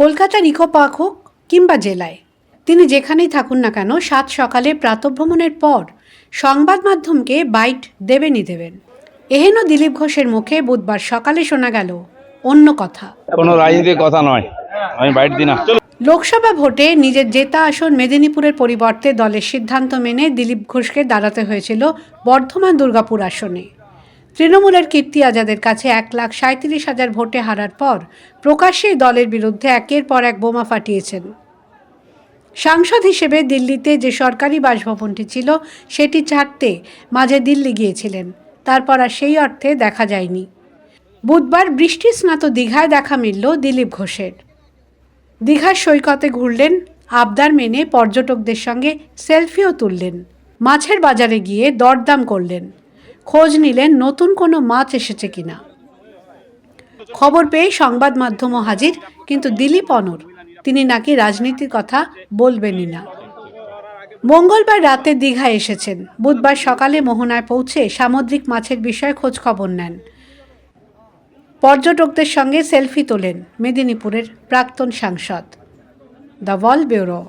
কলকাতার eco park হোক কিংবা জেলায়। তিনি যেখানেই থাকুন না কেন সাত সকালে প্রাতভ্রমণের পর সংবাদ মাধ্যমকে বাইট দেবেনই দেবেন। এহেন দিলীপ ঘোষের মুখে বুধবার সকালে শোনা গেল অন্য কথা। কোনো রাজনীতির কথা নয়। আমি বাইট দিই না। লোকসভা ভোটে নিজের জেতা আসন মেদিনীপুরের পরিবর্তে দলের সিদ্ধান্ত মেনে দিলীপ ঘোষকে দাঁড়াতে হয়েছিল বর্ধমান দুর্গাপুর আসনে। তৃণমূলের কীর্তি আজাদের কাছে এক লাখ সাঁত্রিশ হাজার ভোটে হারার পর প্রকাশ্যেই দলের বিরুদ্ধে একের পর এক বোমা ফাটিয়েছেন। সাংসদ হিসেবে দিল্লিতে যে সরকারি বাসভবনটি ছিল, সেটি ছাড়তে মাঝে দিল্লি গিয়েছিলেন। তারপর আর সেই অর্থে দেখা যায়নি। বুধবার বৃষ্টি স্নাত দীঘায় দেখা মিলল দিলীপ ঘোষের। দীঘার সৈকতে ঘুরলেন, আবদার মেনে পর্যটকদের সঙ্গে সেলফিও তুললেন। মাছের বাজারে গিয়ে দরদাম করলেন। খোঁজ নিলেন নতুন কোনো মাছ এসেছে কিনা। খবর পেয়ে সংবাদ মাধ্যমও হাজির, কিন্তু দিলীপ অনর, তিনি নাকি রাজনীতির কথা বলবেনই না। মঙ্গলবার রাতে দীঘা এসেছেন। বুধবার সকালে মোহনায় পৌঁছে সামুদ্রিক মাছের বিষয়ে খোঁজ খবর নেন। পর্যটকদের সঙ্গে সেলফি তোলেন মেদিনীপুরের প্রাক্তন সাংসদ। The wall bureau.